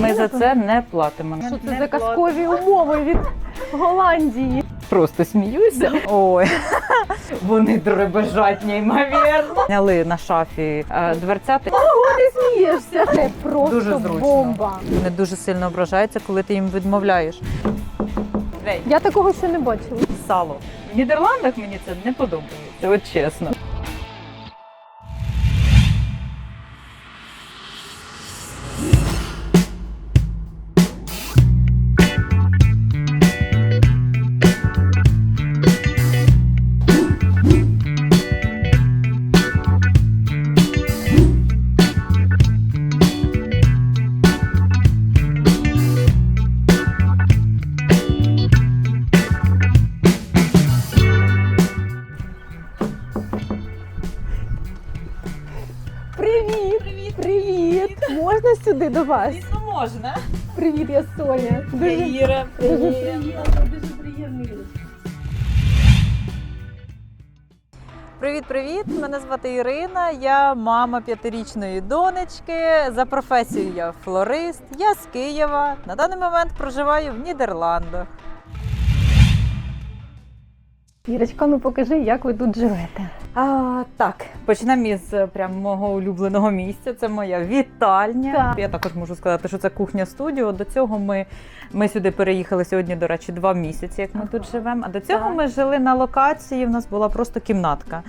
Ми за це не платимо. Що це Не за платимо. казкові умови від Голландії? Просто сміюся. Ой, вони дребежать неймовірно. Зняли на шафі е, дверцята. Ти смієшся? Це просто Дуже зручно. бомба. Вони дуже сильно ображаються, коли ти їм відмовляєш. Я такого ще не бачила. сало. В Нідерландах мені це не подобається, от чесно. Привіт! Привіт! Привіт! Можна сюди до вас? Звісно, можна. Привіт, я Соня. Дуже, Іра, дуже привіт. приємно, дуже приємно. Привіт, привіт! Мене звати Ірина. Я мама п'ятирічної донечки. За професією я флорист. Я з Києва. На даний момент проживаю в Нідерландах. Ірочка, ну покажи, як ви тут живете. А, так, почнемо із е, прям мого улюбленого місця. Це моя вітальня. Так. Я також можу сказати, що це кухня студіо. До цього ми, ми сюди переїхали сьогодні, до речі, два місяці, як ми Ага. тут живемо. А до цього Так. ми жили на локації. У нас була просто кімнатка.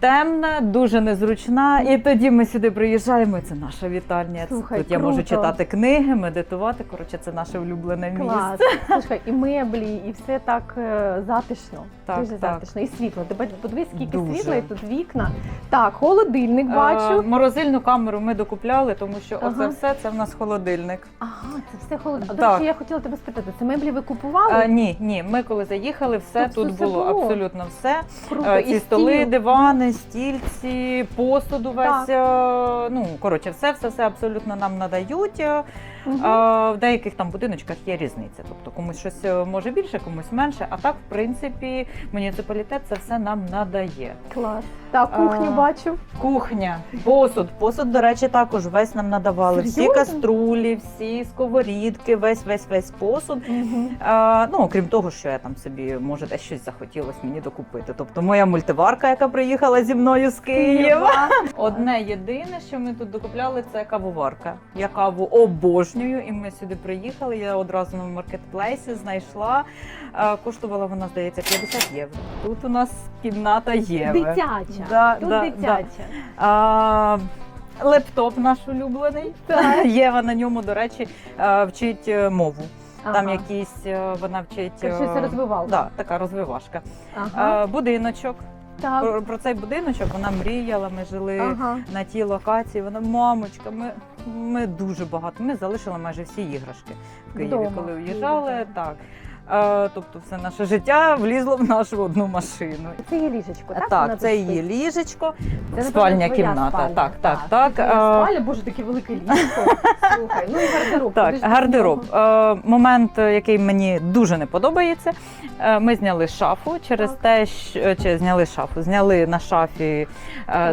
Темна, дуже незручна. І тоді ми сюди приїжджаємо. і Це наша вітальня. Слухай, тут я можу читати книги, медитувати. Коротше, це наше улюблене місце. Клас. Слухай, і меблі, і все так е, затишно. Так, дуже так. затишно. І світло. Бачиш, подивись, скільки Дуже. світла, і тут вікна. Так, холодильник Е, бачу. Морозильну камеру ми докупляли, тому що Ага. оце все це в нас холодильник. Ага, це все До Так. речі, я хотіла тебе спитати, це меблі ви купували? А, ні, ні. Ми коли заїхали, все Тут тут все було, було. абсолютно все. Круто. Е, І Ці столи, стіл. Стільці, посуду весь. Так. е, Ну коротше, все, все, все абсолютно нам надають. А в деяких там будиночках є різниця. Тобто комусь щось е, може більше, комусь менше. А так, в принципі, муніципалітет це все нам надає. Клас. Так, кухню А, бачу. Кухня, посуд. Посуд, до речі, також весь нам надавали. Всі каструлі, всі сковорідки, весь весь весь посуд. А, ну, окрім того, що я там собі, може, десь щось захотілося мені докупити. Тобто моя мультиварка, яка приїхала зі мною з Києва. Одне єдине, що ми тут докупляли, це кавоварка. Я каву обожнюю, і ми сюди приїхали. Я одразу на маркетплейсі знайшла. Коштувала вона, здається, 50 євро. Тут у нас кімната Єви. Дитяча. Да, Тут да, дитяча. А, лептоп наш улюблений. Так. Єва на ньому, до речі, е, вчить е, мову. Там якісь е, вона вчить. Щось е, розвивалка. Да, така розвивашка. Ага. Е, будиночок. Так. Про, про цей будиночок вона мріяла. Ми жили Ага. на тій локації. Вона мамочка. Ми, ми дуже багато. Ми залишили майже всі іграшки в Києві, Вдома. коли уїжджали. Так. Тобто, все наше життя влізло в нашу одну машину. Це її ліжечко, так? Так, це її ліжечко. Це, спальня кімната. спальня. Так, так, так. Е, спальня, боже, таке велике ліжко. Слухай, ну і гардероб. Так, гардероб. Е, момент, е, який мені дуже не подобається. Е, ми зняли шафу через Так. те, що чи зняли шафу, зняли на шафі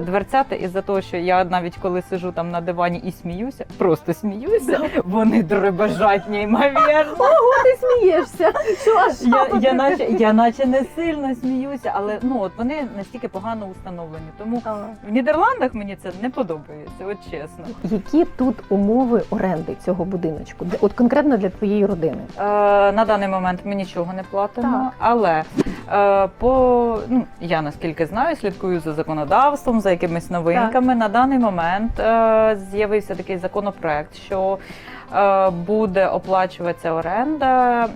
дверцята, і за того, що я навіть коли сижу там на дивані і сміюся, просто сміюся, вони дребежать неймовірно. Ого, ти смієшся. Що Я, я, наче, я наче не сильно сміюся, але ну от вони настільки погано установлені. Тому А. в Нідерландах мені це не подобається, от чесно. Які тут умови оренди цього будиночку? Де- От конкретно для твоєї родини. Е, на даний момент ми нічого не платимо, Так. але е, по ну я наскільки знаю, слідкую за законодавством, за якимись новинками. На даний момент е, з'явився такий законопроект, що буде оплачуватися оренда.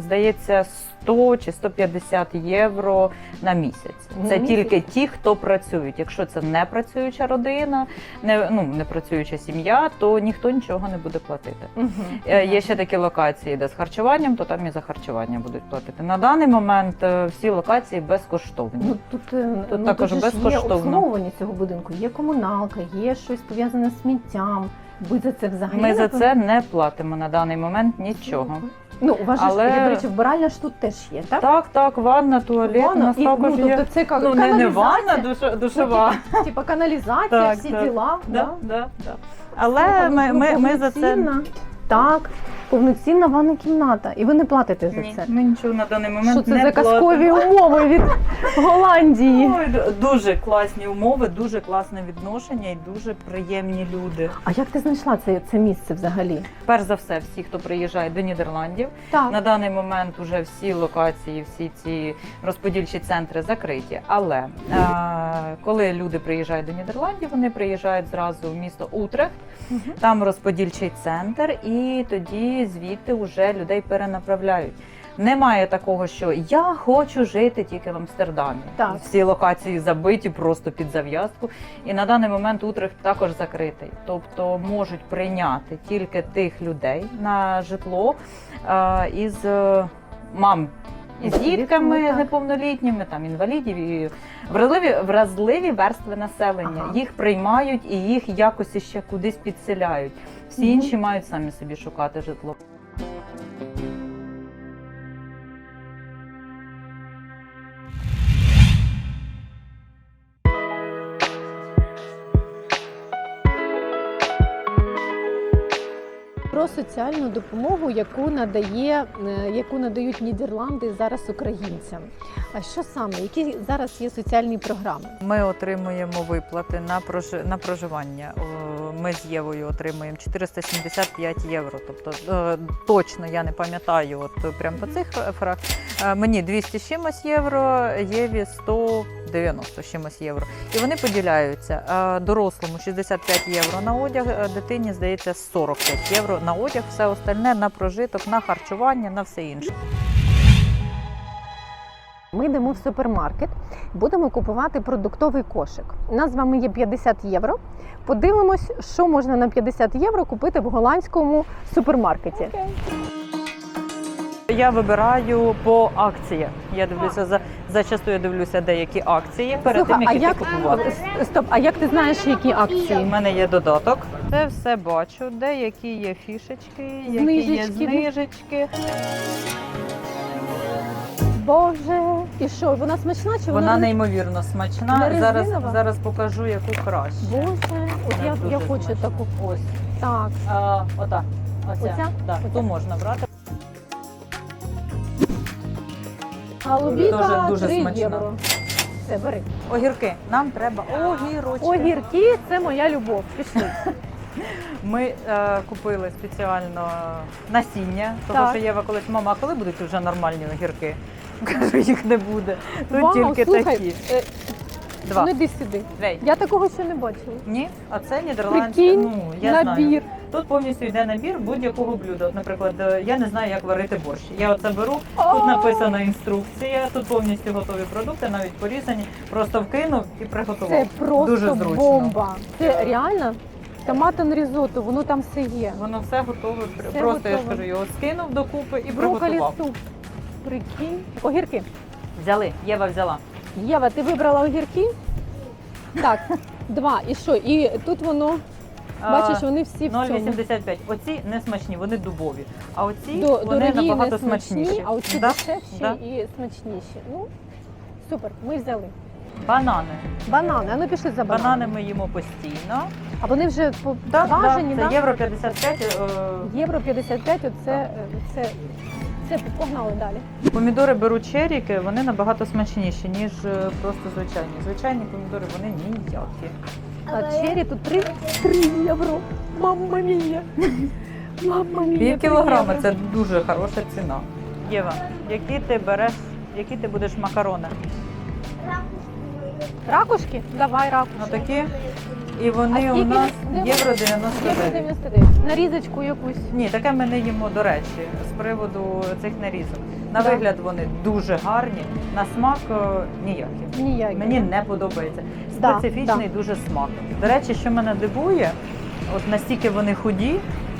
Здається, 100 чи 150 євро на місяць. На Це місяць? тільки ті, хто працюють. Якщо це не працююча родина, не ну не працююча сім'я, то ніхто нічого не буде платити. Е, Є ще такі локації, де з харчуванням, то там і за харчування будуть платити. На даний момент е, всі локації безкоштовні. Ну тут, е, Тут ну, також тут ж є безкоштовно. обслуговування цього будинку, є комуналка, є щось пов'язане з сміттям. Ви за це взагалі Ми за це не платимо на даний момент нічого. Ну, у вас же Але- ж, я, до речі, вбиральня ж тут теж є, так? Так, так, ванна, туалет, у Ванна, нас і, також ну, є. тобто це ка- Ну, не, не каналізація, ванна, душа, душова. Типа каналізація, Так, всі так. діла. Да, да, да. Але ми, Ну, ми, ми за це повноцінна. Так, повноцінна ванна кімната. І ви не платите за Ні, це. ми нічого на даний момент Що це не за казкові платимо. умови від Голландії? Ой, д- дуже класні умови, дуже класне відношення і дуже приємні люди. А як ти знайшла це, це місце взагалі? Перш за все, всі, хто приїжджає до Нідерландів, Так. на даний момент уже всі локації, всі ці розподільчі центри закриті. Але е, коли люди приїжджають до Нідерландів, вони приїжджають зразу в місто Утрехт, Мгм. там розподільчий центр, і тоді звідти вже людей перенаправляють. Немає такого, що я хочу жити тільки в Амстердамі. Так. Всі локації забиті просто під зав'язку. І на даний момент Утрехт також закритий. Тобто можуть прийняти тільки тих людей на житло е, із е, мам. Із дітками так. неповнолітніми, там інвалідів і вразливі, вразливі верстви населення. Ага. Їх приймають і їх якось ще кудись підселяють. Всі інші мають самі собі шукати житло. Про соціальну допомогу, яку надає, е, яку надають Нідерланди зараз українцям. А що саме? Які зараз є соціальні програми? Ми отримуємо виплати на прожи- на проживання. Ми з Євою отримуємо 475 євро. Тобто е, точно я не пам'ятаю, от прям по цифрах. Е, Мені 200 з чимось євро, Єві 190 з чимось євро. І вони поділяються. Е, Дорослому 65 євро на одяг, дитині здається 45 євро на одяг, все остальне на прожиток, на харчування, на все інше. Ми йдемо в супермаркет, будемо купувати продуктовий кошик. У нас з вами є 50 євро. Подивимось, що можна на 50 євро купити в голландському супермаркеті. Я вибираю по акціях. Я дивлюся за зачасту я дивлюся деякі акції перед Слухай, тим, а як як іти купувати. Стоп? А як ти знаєш, які У акції? мене є додаток. Це все бачу, деякі є фішечки, які є Знижечки. знижечки. Боже, і що? Вона смачна чи Вона вона неймовірно смачна. Зараз резинова? зараз покажу, яку краще. Боже, от Вона я, я хочу смачна. таку. Ось Так. а, ота. Оця. Оця? Да, Оця? ту можна брати. Голубіка Дуже- дуже 3 смачна. євро. Все, бери. Огірки. Нам треба огірочки. Огірки це моя любов. Пішли. Ми е, купили спеціально насіння, тому Так. що Єва колись мама, а коли будуть вже нормальні огірки? Кажу, їх не буде. Тут Вау, тільки слухай, такі. е, Два. Ну йди сюди. Двей. Я такого ще не бачила. Ні, а це нідерландське. Прикинь, Ну я знаю. набір. Тут повністю йде набір будь-якого блюда. От, наприклад, е, я не знаю, як варити борщ. Я оце беру. Тут написана інструкція, тут повністю готові продукти, навіть порізані. Просто вкинув і приготував. Це просто Дуже зручно. бомба. Це реально томатен різотто, воно там все є. Воно все готове. Все Просто я ж готове. кажу, його скинув докупи і Брокколі приготував. суп. Прикинь. Огірки. Взяли, Єва взяла. Єва, ти вибрала огірки? Так, два. І що? І тут воно, бачиш, вони всі в цьому. 0,85. Оці не смачні, вони дубові. А оці До, вони дорогі, набагато не смачні, смачніші. а оці Да? дешевші Да. і смачніші. Ну, супер, ми взяли. Банани. Банани, а ну пішли за бананами. Банани ми їмо постійно. А вони вже да, да? це євро 55. е, Євро 55, оце, е, це, це погнали далі. Помідори беру черіки, вони набагато смачніші, ніж е, просто звичайні. Звичайні помідори вони ніякі. А чері тут 3, 3 євро. Мамма мія. Мамма мія. Пів кілограма це дуже хороша ціна. Єва, які ти береш, які ти будеш макарони? Ракушки? Давай ракушки. Отакі. І вони у нас євро Євро 99. 99. Нарізочку якусь. Ні, таке ми не їмо, до речі, з приводу цих нарізок. На Да. вигляд вони дуже гарні, на смак е, ніякі. Ніякі. Мені не подобається. Да, Специфічний дуже смак. До речі, що мене дивує, от настільки вони худі,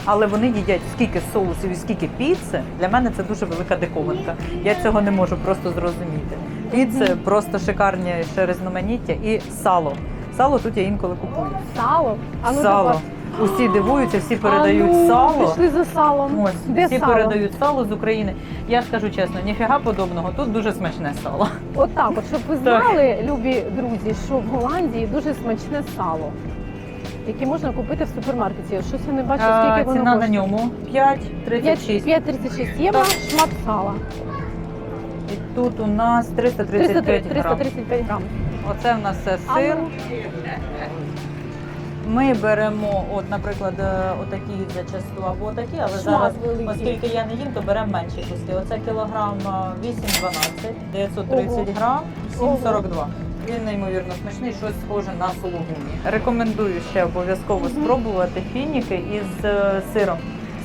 але вони їдять скільки соусів і скільки піци. Для мене це дуже велика диковинка. Я цього не можу просто зрозуміти. Піци просто шикарні ще різноманіття і сало. Сало тут я інколи купую. Сало. А ну сало. Усі дивуються, всі передають а ну, сало. Пішли за салом. Ось, Де всі сало? передають сало з України. Я скажу чесно, ніфіга подобного. Тут дуже смачне сало. Отак, от, щоб ви знали, любі друзі, що в Голландії дуже смачне сало. які можна купити в супермаркеті. Щось я не бачу, А, скільки воно ціна на коштує. ньому 5,36. 5,36 євро, Так. шмат сала. І тут у нас 335 грам. 335 грам. Оце в нас все сир. ну, Ми беремо, от, наприклад, е, отакі зачасту або такі, але Шмат зараз, оскільки я не їм, то беремо менші куски. Оце кілограм е, 8,12, 930 Ого. грам, 7,42. Він неймовірно смачний, щось схоже на сулугуні. Рекомендую ще обов'язково спробувати фініки із е, сиром.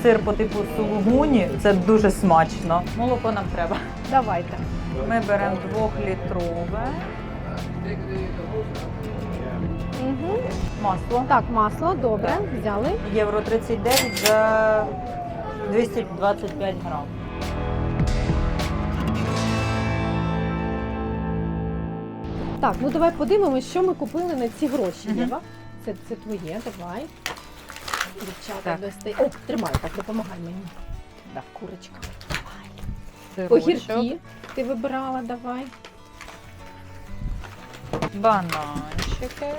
Сир по типу сулугуні це дуже смачно. Молоко нам треба. давайте. Ми беремо двохлітрове Угу. масло. Так, масло, добре, взяли. Євро 39 за 225 грам. Так, ну давай подивимось, що ми купили на ці гроші. Мгм. Єва. Це, це твоє, давай. Дівчата, Так. достай. О, тримай, так, допомагай мені. Да. Курочка. Огірки ти вибирала, давай. Бананчики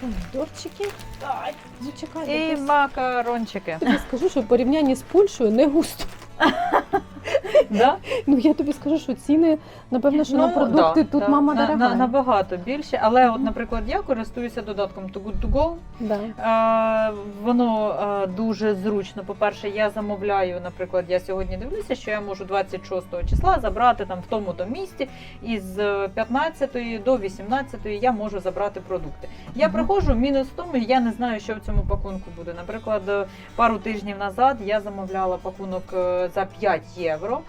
Помідорчики. Ай, ну чекай, і макарончики. тобі скажу, що в порівнянні з Польщею не густо. Да? Ну я тобі скажу, що ціни, напевно, що на продукти да, тут да. мама на, дорога. на, набагато більше, але от, наприклад, я користуюся додатком Too Good To Go. Да. Е, воно е, дуже зручно. По-перше, я замовляю, наприклад, я сьогодні дивлюся, що я можу 26 числа забрати там в тому-то місті, із е, 15 до 18 я можу забрати продукти. Я Мгм. приходжу, мінус в тому, я не знаю, що в цьому пакунку буде. Наприклад, е, пару тижнів назад я замовляла пакунок е, за 5 євро.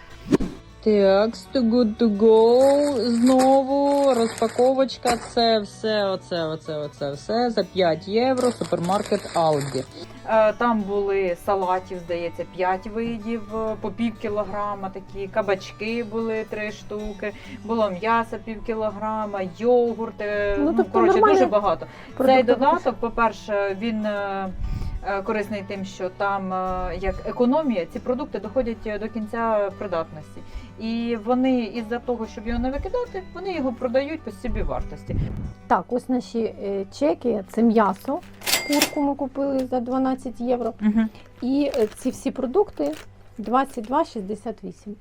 Так, to good to go. Знову розпаковочка. Це все, оце, оце, оце, все за 5 євро. Супермаркет Aldi. Е, Там були салатів, здається, 5 видів, по пів кілограма. Такі кабачки були 3 штуки. Було м'ясо пів кілограма, йогурт. е, Ну, Ну, тобто коротше, дуже багато. Цей додаток, по-перше, він е, корисний тим, що там е, як економія, ці продукти доходять е, до кінця придатності. І вони із-за того, щоб його не викидати, вони його продають по собі вартості. Так, ось наші е, чеки. Це м'ясо. Курку ми купили за 12 євро. І е, ці всі продукти 22,68.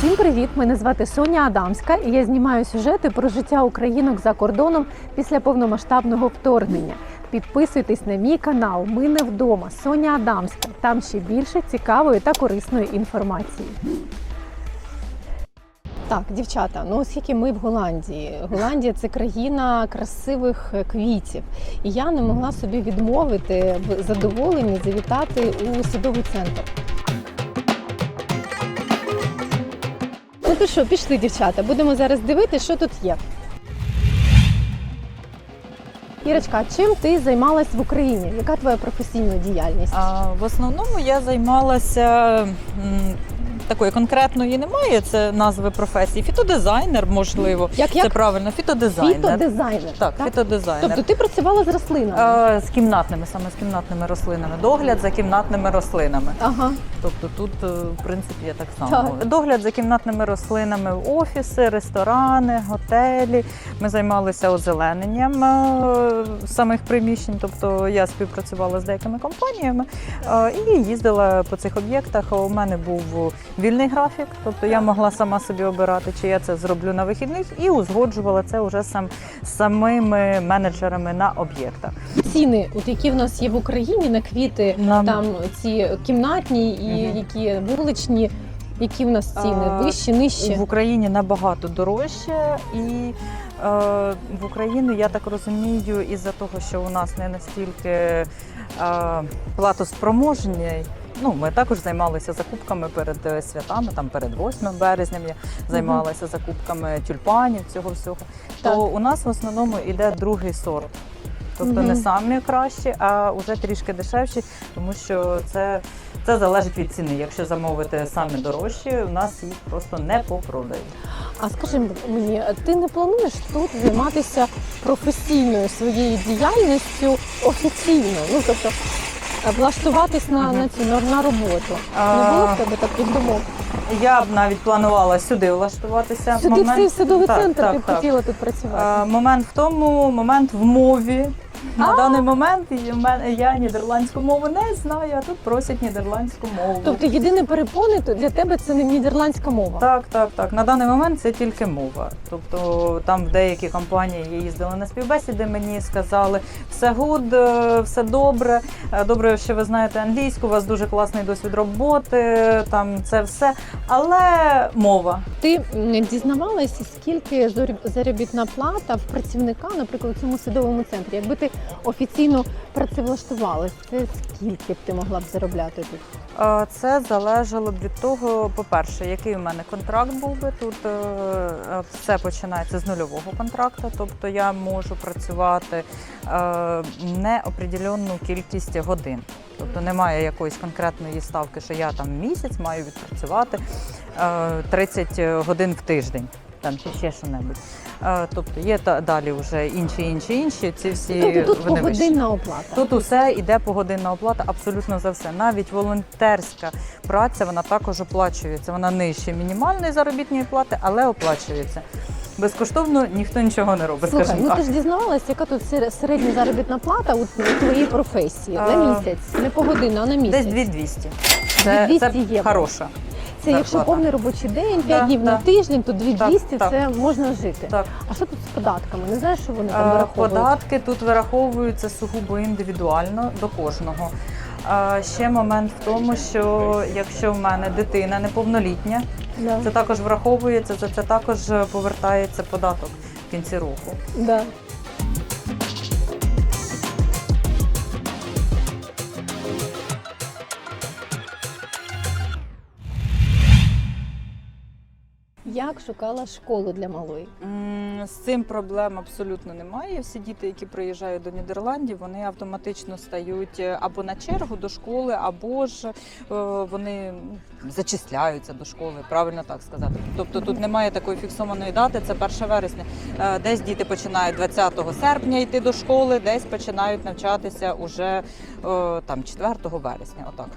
Всім привіт! Мене звати Соня Адамська, і я знімаю сюжети про життя українок за кордоном після повномасштабного вторгнення. Підписуйтесь на мій канал. Ми не вдома. Соня Адамська. Там ще більше цікавої та корисної інформації. Так, дівчата, ну оскільки ми в Голландії. Голландія це країна красивих квітів. І я не могла собі відмовити в задоволенні завітати у садовий центр. То що, пішли, дівчата, будемо зараз дивитися, що тут є. Ірочка, чим ти займалась в Україні? Яка твоя професійна діяльність? А, в основному я займалася такої конкретної немає. Це назви професії. Фітодизайнер, можливо. Як Це правильно, фітодизайнер. фітодизайнер? Так, фітодизайнер. Тобто ти працювала з рослинами? Е, з кімнатними, саме з кімнатними рослинами. Догляд за кімнатними рослинами. Ага. Тобто тут, е, в принципі, я так само. Так. Догляд за кімнатними рослинами, офіси, ресторани, готелі. Ми займалися озелененням е, самих приміщень. Тобто я співпрацювала з деякими компаніями е, і їздила по цих об'єктах. У мене був вільний графік, тобто я могла сама собі обирати, чи я це зроблю на вихідних, і узгоджувала це вже сам самими менеджерами на об'єктах. Ціни, от які в нас є в Україні на квіти, Нам там ці кімнатні і Мгм. які вуличні, які в нас ціни? Вищі, нижчі? В Україні набагато дорожче, і е, в Україну, я так розумію, із-за того, що у нас не настільки е, платоспроможні. Ну, ми також займалися закупками перед е, святами, там перед 8 березням я займалася закупками тюльпанів, цього всього. Так. То у нас в основному йде другий сорт. Тобто не самі кращі, а вже трішки дешевші, тому що це, це залежить від ціни. Якщо замовити самі дорожчі, у нас їх просто не попродають. А скажи мені, ти не плануєш тут займатися професійною своєю діяльністю офіційно? Ну тобто влаштуватись на, на цю на, на роботу. Не було в тебе таких думок? Я б навіть планувала сюди влаштуватися. Сюди в цей садовий Так, центр так, ти б так. хотіла тут працювати. Е, Момент в тому, момент в мові. На даний момент і в мене- я нідерландську мову не знаю, а тут просять нідерландську мову. Тобто єдине перепони то для тебе це не нідерландська мова. Так, так, так. На даний момент це тільки мова. Тобто там в деякі компанії я їздила на співбесіди, мені сказали, все гуд, е, все добре. е, Добре, що ви знаєте англійську, у вас дуже класний досвід роботи, там це все. Але мова. Ти м, дізнавалася, скільки зорі- заробітна плата в працівника, наприклад, у цьому судовому центрі? Якби ти офіційно працевлаштувалась, це скільки б ти могла б заробляти тут? Е, Це залежало б від того, по-перше, який у мене контракт був би. Тут е, е, все починається з нульового контракту, тобто я можу працювати неопределенну кількість годин. Тобто немає якоїсь конкретної ставки, що я там місяць маю відпрацювати е, 30 годин в тиждень. Там чи ще що-небудь. Е, Тобто є та далі вже інші, інші, інші. Ці всі Тобто тут вони вищі. погодинна оплата. Тут усе йде погодинна оплата абсолютно за все. Навіть волонтерська праця вона також оплачується. Вона нижче мінімальної заробітної плати, але оплачується. Безкоштовно ніхто нічого не робить. Слухай, скажімо ну так. ти ж дізналась, яка тут сер- середня заробітна плата у твоїй професії на місяць, не погодинна, а на місяць. Десь 2200. Це, 2200 це євро. хороша. Це якщо зарплата. повний робочий день, 5 Да, днів на да. тиждень, то 2200 Так, це можна жити. Так. А що тут з податками? Не знаєш, що вони там Е, вираховують? Податки тут вираховуються сугубо індивідуально до кожного. Е, Ще момент в тому, що якщо в мене дитина неповнолітня, Да. це також враховується, за це також повертається податок в кінці року. Да. Як шукала школу для малої? З цим проблем абсолютно немає. Всі діти, які приїжджають до Нідерландів, вони автоматично стають е, або на чергу до школи, або ж е, вони зачисляються до школи, правильно так сказати. Тобто тут немає такої фіксованої дати, це 1 вересня. Е, Десь діти починають 20 серпня йти до школи, десь починають навчатися уже там 4 вересня. Отак.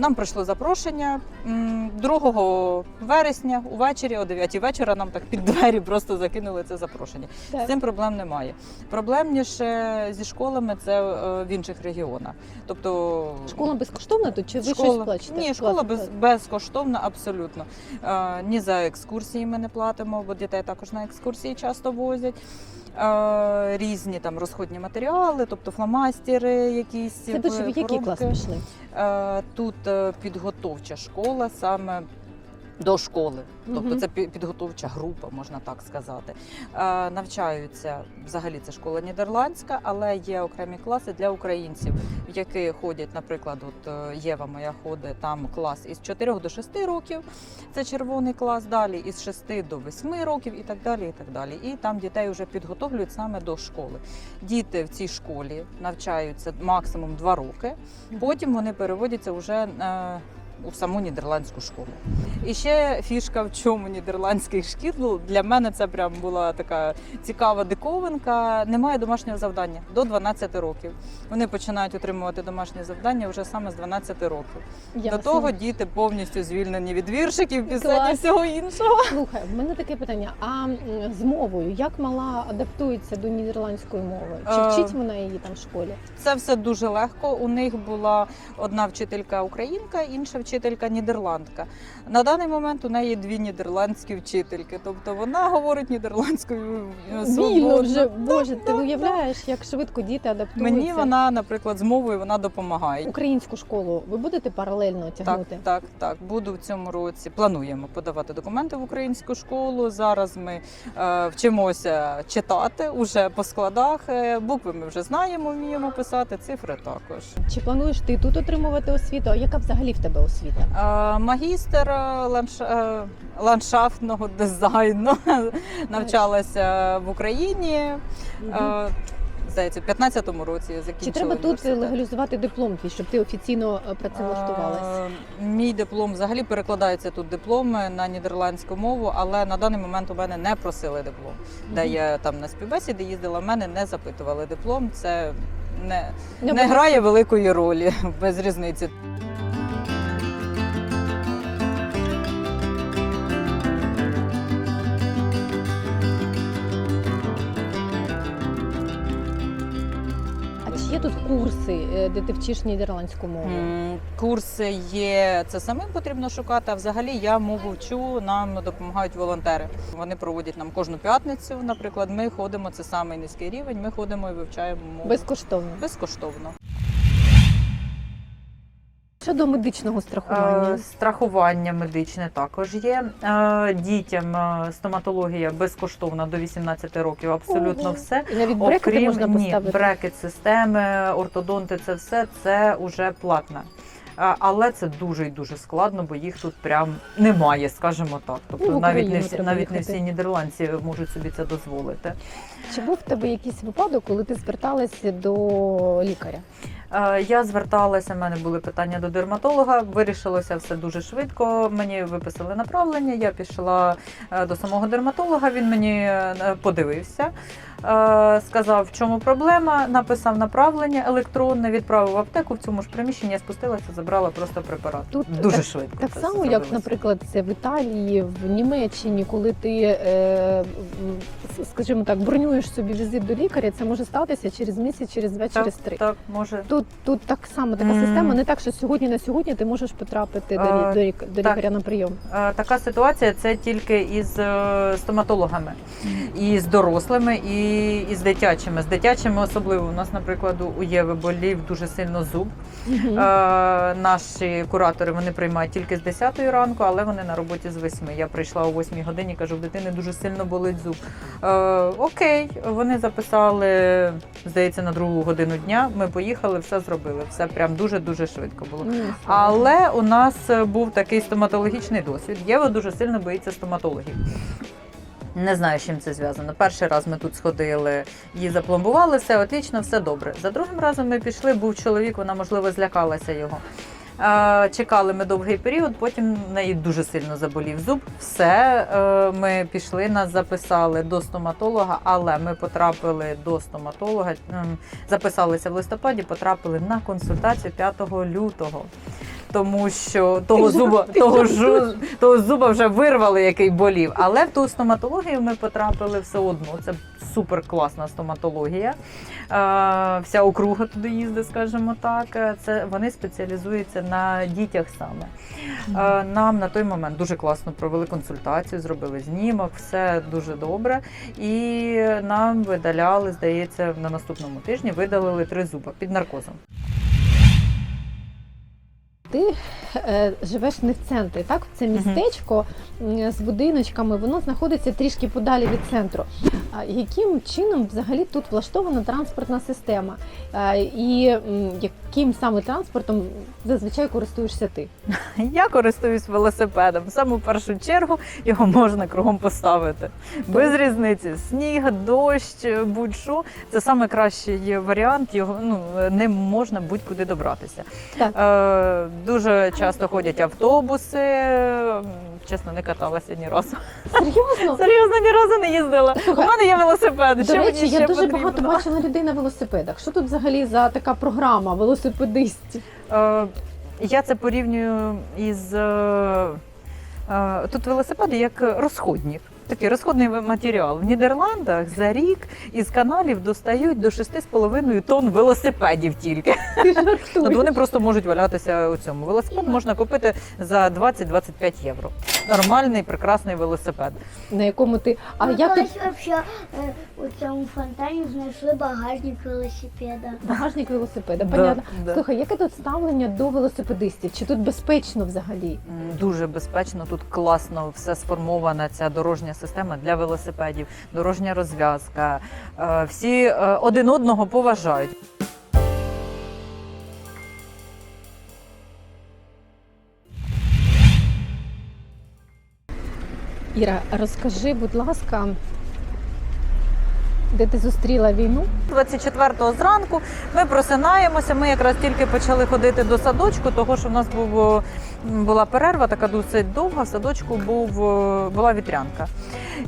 Нам прийшло запрошення 2 вересня увечері, о 9 вечора нам так під двері просто закинули це запрошення. З цим проблем немає. Проблемніше зі школами це е, в інших регіонах. Тобто Школа безкоштовна тут чи ви щось плачете? ні, школа без, безкоштовна абсолютно. Е, ні за екскурсії ми не платимо, бо дітей також на екскурсії часто возять. Е, різні там розходні матеріали, тобто фломастери, якісь Це ви ж в який клас пішли? Е, Тут е, підготовча школа саме. До школи, тобто це пі- підготовча група, можна так сказати. Е, навчаються взагалі це школа нідерландська, але є окремі класи для українців, в які ходять, наприклад, от е, Єва моя ходить там клас із 4 до 6 років. Це червоний клас, далі із 6 до 8 років і так далі. І так далі. І там дітей вже підготовлюють саме до школи. Діти в цій школі навчаються максимум 2 роки. Потім вони переводяться вже е, у саму нідерландську школу. І ще фішка в чому нідерландських шкіл ну, для мене це прям була така цікава диковинка. Немає домашнього завдання до 12 років. Вони починають отримувати домашнє завдання вже саме з 12 років. Ясно. До того діти повністю звільнені від віршиків, пісень і всього іншого. Слухай, в мене таке питання: а з мовою як мала адаптується до нідерландської мови? Чи Е, вчить вона її там в школі? Це все дуже легко. У них була одна вчителька українка, інша вчителька нідерландка. На даний момент у неї дві нідерландські вчительки. Тобто вона говорить нідерландською е, Вільно вже боже, ти уявляєш, як швидко діти адаптуються? Мені вона, наприклад, з мовою вона допомагає. українську школу ви будете паралельно тягнути? так, так. Буду в цьому році. Плануємо подавати документи в українську школу. Зараз ми е, вчимося читати уже по складах. Е, букви ми вже знаємо, вміємо писати, цифри також. Чи плануєш ти тут отримувати освіту? А яка взагалі в тебе освіта? Е, Магістр е, ландш... е, ландшафтного дизайну навчалася в Україні. Е, Здається, в 15-му році закінчила Чи треба тут легалізувати диплом твій, щоб ти офіційно працевлаштувалась? Е, Мій диплом взагалі перекладається тут дипломи на нідерландську мову, але на даний момент у мене не просили диплом. Де я там на співбесіди їздила, в мене не запитували диплом. Це не, Не не грає великої ролі без різниці. Курси, е, де ти вчиш нідерландську мову? Курси є, це самим потрібно шукати. А взагалі я мову вчу, нам допомагають волонтери. Вони проводять нам кожну п'ятницю. Наприклад, ми ходимо, це самий низький рівень. Ми ходимо і вивчаємо мову Безкоштовно. безкоштовно. Щодо медичного страхування. Е, Страхування медичне також є. Е, Дітям е, стоматологія безкоштовна до 18 років. Абсолютно Ого. все. І навіть брекети Окрім можна ні, брекет системи, ортодонти, це все це вже платне. Але це дуже і дуже складно, бо їх тут прям немає, скажімо так. Тобто Ну, навіть не всі навіть не всі нідерландці можуть собі це дозволити. Чи був в тебе якийсь випадок, коли ти зверталася до лікаря? Е, Я зверталася, в мене були питання до дерматолога. Вирішилося все дуже швидко. Мені виписали направлення. Я пішла е, до самого дерматолога. Він мені е, подивився, сказав, в чому проблема. Написав направлення електронне, відправив в аптеку. В цьому ж приміщенні я спустилася, забрала просто препарат. Тут дуже так- швидко. Так само, як, наприклад, це в Італії, в Німеччині, коли ти, е, скажімо так, бронюєш собі візит до лікаря, це може статися через місяць, через два, через три. Так, може. Тут, тут так само така Мгм. система, не так, що сьогодні на сьогодні ти можеш потрапити до, лі- Е, до, лік- до так. лікаря на прийом. Е, Така ситуація це тільки із е, стоматологами, і з дорослими, і, і з дитячими. З дитячими особливо у нас, наприклад, у Єви болів дуже сильно зуб. Мгм. Е, Наші куратори вони приймають тільки з 10 ранку, але вони на роботі з 8. Я прийшла о 8 годині, кажу, в дитини дуже сильно болить зуб. Е, окей, вони записали, здається, на другу годину дня. Ми поїхали, все зробили. Все прям дуже дуже швидко було. Але у нас е, був такий стоматологічний досвід. Єва дуже сильно боїться стоматологів. Не знаю, з чим це зв'язано. Перший раз ми тут сходили, її запломбували, все отлично, все добре. За другим разом ми пішли, був чоловік, вона, можливо, злякалася його. Е, Чекали ми довгий період, потім в неї дуже сильно заболів зуб. Все, е, ми пішли, нас записали до стоматолога, але ми потрапили до стоматолога, ем, записалися в листопаді, потрапили на консультацію 5 лютого. Тому що того зуба, того, жу, того зуба вже вирвали, який болів. Але в ту стоматологію ми потрапили все одно. Це супер класна стоматологія. Е, вся округа туди їздить, скажімо так. Це вони спеціалізуються на дітях саме. Е, Нам на той момент дуже класно провели консультацію, зробили знімок, все дуже добре. І нам видаляли, здається, на наступному тижні видалили три зуба під наркозом. Ти е, живеш не в центрі, так? Це містечко з будиночками, воно знаходиться трішки подалі від центру. А яким чином взагалі тут влаштована транспортна система? Е, і яким саме транспортом зазвичай користуєшся ти? Я користуюсь велосипедом. Саме в першу чергу його можна кругом поставити. Без різниці. Сніг, дощ, будь-що. Це найкращий варіант. Його ну ним можна будь-куди добратися. Так. Дуже часто ходять автобуси. Чесно, не каталася ні разу. Серйозно? Серйозно, ні разу не їздила. У мене є велосипед. До речі, мені я ще дуже потрібно? багато бачила людей на велосипедах. Що тут взагалі за така програма велосипедистів? Е, Я це порівнюю із е, е, тут велосипеди як розходник. Такий розходний матеріал. В Нідерландах за рік із каналів достають до 6,5 тонн велосипедів тільки. От вони просто можуть валятися у цьому. Велосипед можна купити за 20-25 євро. Нормальний, прекрасний велосипед. На якому ти. А ну, як колись вообще е, у цьому фонтані знайшли багажник велосипеда. багажник велосипеда? Да, Понятно. да. Слухай, яке тут ставлення до велосипедистів? Чи тут безпечно взагалі? М, Дуже безпечно, тут класно все сформована ця дорожня система для велосипедів, дорожня розв'язка. Е, Всі е, один одного поважають. Іра, розкажи, будь ласка, де ти зустріла війну? 24-го зранку ми просинаємося. Ми якраз тільки почали ходити до садочку, того що в нас був, була перерва, така досить довга. В садочку був, була вітрянка.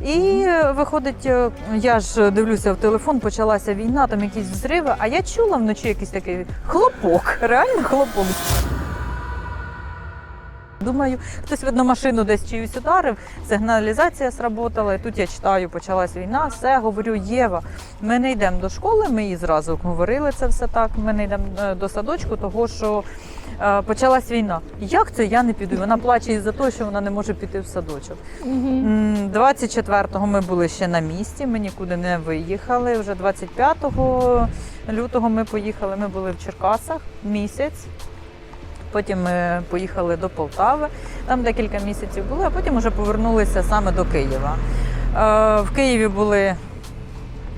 І е, виходить, е, я ж дивлюся в телефон, почалася війна, там якісь взриви, а я чула вночі якийсь такий хлопок, реально хлопок. Думаю, хтось видно машину десь чиюсь ударив, сигналізація сработала. І тут я читаю, почалась війна. Все говорю, Єва. Ми не йдемо до школи. Ми їй зразу говорили це все так. Ми не йдемо е, до садочку, того що е, почалась війна. Як це я не піду? Вона плаче із-за того, що вона не може піти в садочок. Мгм. М, 24-го ми були ще на місці, ми нікуди не виїхали. Вже 25 лютого ми поїхали. Ми були в Черкасах місяць. Потім ми поїхали до Полтави, там декілька місяців були, а потім вже повернулися саме до Києва. Е, В Києві були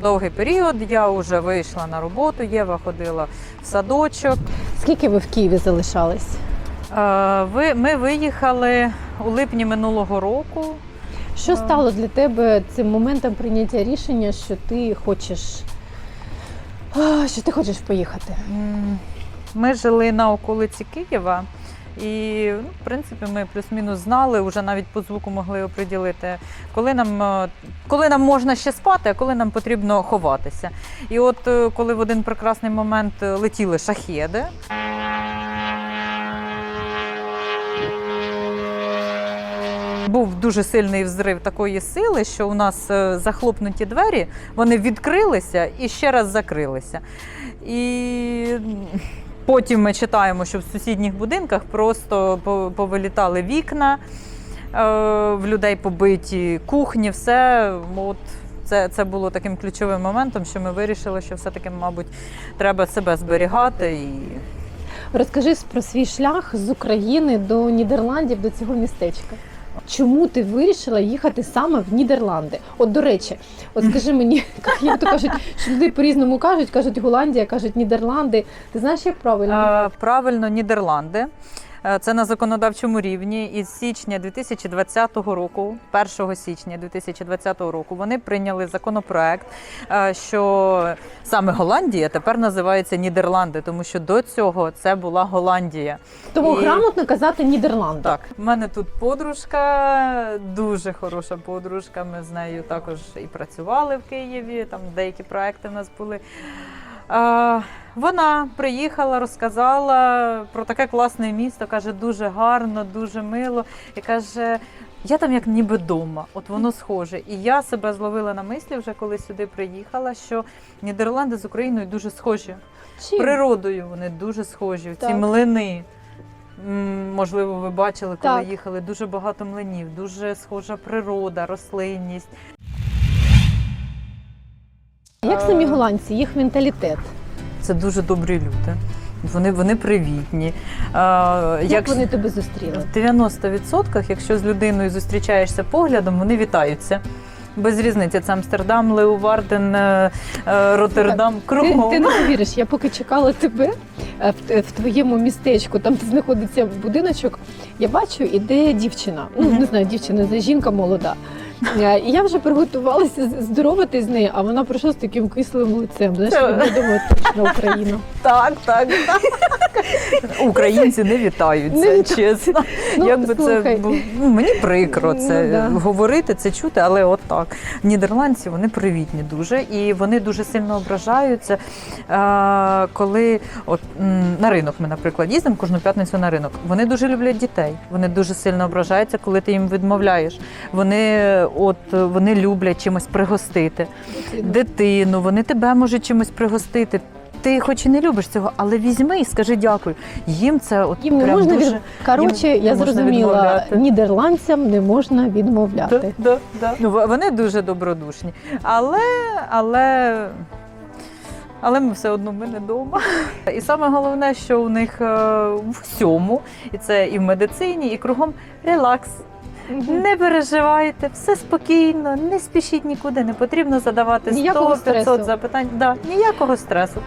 довгий період. Я вже вийшла на роботу, Єва ходила в садочок. Скільки ви в Києві залишались? Е, ми виїхали у липні минулого року. Що стало для тебе цим моментом прийняття рішення, що ти хочеш, що ти хочеш поїхати? Ми жили на околиці Києва, і ну, в принципі ми плюс-мінус знали, вже навіть по звуку могли оприділити, коли нам, е, коли нам можна ще спати, а коли нам потрібно ховатися. І от е, коли в один прекрасний момент е, летіли шахеди. Був дуже сильний взрив такої сили, що у нас захлопнуті двері, вони відкрилися і ще раз закрилися. І потім ми читаємо, що в сусідніх будинках просто по- повилітали вікна, е, в людей побиті кухні, все. От це, це було таким ключовим моментом, що ми вирішили, що все-таки, мабуть, треба себе зберігати і Розкажи про свій шлях з України до Нідерландів, до цього містечка. Чому ти вирішила їхати саме в Нідерланди? От до речі, от скажи мені, як то кажуть, що люди по-різному кажуть, кажуть Голландія, кажуть Нідерланди. Ти знаєш, як правильно? Правильно, Нідерланди. Е, Це на законодавчому рівні. Із січня 2020 року, 1 січня 2020 року, вони прийняли законопроект, е, що саме Голландія тепер називається Нідерланди, тому що до цього це була Голландія. Тому і- грамотно казати Нідерланди. Так, в мене тут подружка, дуже хороша подружка. Ми з нею також і працювали в Києві. Там деякі проекти в нас були. Вона приїхала, розказала про таке класне місто. каже, дуже гарно, дуже мило. І каже. Я там як ніби вдома, от воно схоже. І я себе зловила на мислі, вже коли сюди приїхала, що Нідерланди з Україною дуже схожі. Чим? Природою вони дуже схожі. Ці млини. Можливо, ви бачили, коли Так. їхали. Дуже багато млинів, дуже схожа природа, рослинність. Як самі голландці, їх менталітет? Це дуже добрі люди. Вони, вони привітні. А, Як, як вони тебе зустріли? в 90%, якщо з людиною зустрічаєшся поглядом, вони вітаються. Без різниці, це Амстердам, Леуварден, е, е, Роттердам, кругом. ти не повіриш, я поки чекала тебе е, в, в твоєму містечку, там де знаходиться будиночок, я бачу, іде дівчина. Ну не знаю, дівчина, це жінка молода. Е, І я вже приготувалася з- здоровати з нею, а вона прийшла з таким кислим лицем. Знаєш, я думаю, точно Україна. Так, так, так. Українці не вітаються, Не чесно. Ну, Якби це ну, мені прикро це Ну, да. говорити, це чути, але от так. Нідерландці вони привітні дуже, і вони дуже сильно ображаються, е, коли от на ринок ми, наприклад, їздимо кожну п'ятницю на ринок. Вони дуже люблять дітей. Вони дуже сильно ображаються, коли ти їм відмовляєш. Вони от вони люблять чимось пригостити дитину, вони тебе можуть чимось пригостити. Ти хоч і не любиш цього, але візьми і скажи дякую. Їм це от Їм не прям можна дуже... від... Коротше, їм я можна зрозуміла, відмовляти. нідерландцям не можна відмовляти. Да, да, да. Ну, вони дуже добродушні. Але, але, але ми все одно ми не вдома. І саме головне, що у них е, в всьому, і це і в медицині, і кругом релакс. Не переживайте, все спокійно, не спішіть нікуди, не потрібно задавати 100-500 запитань. Да, ніякого стресу.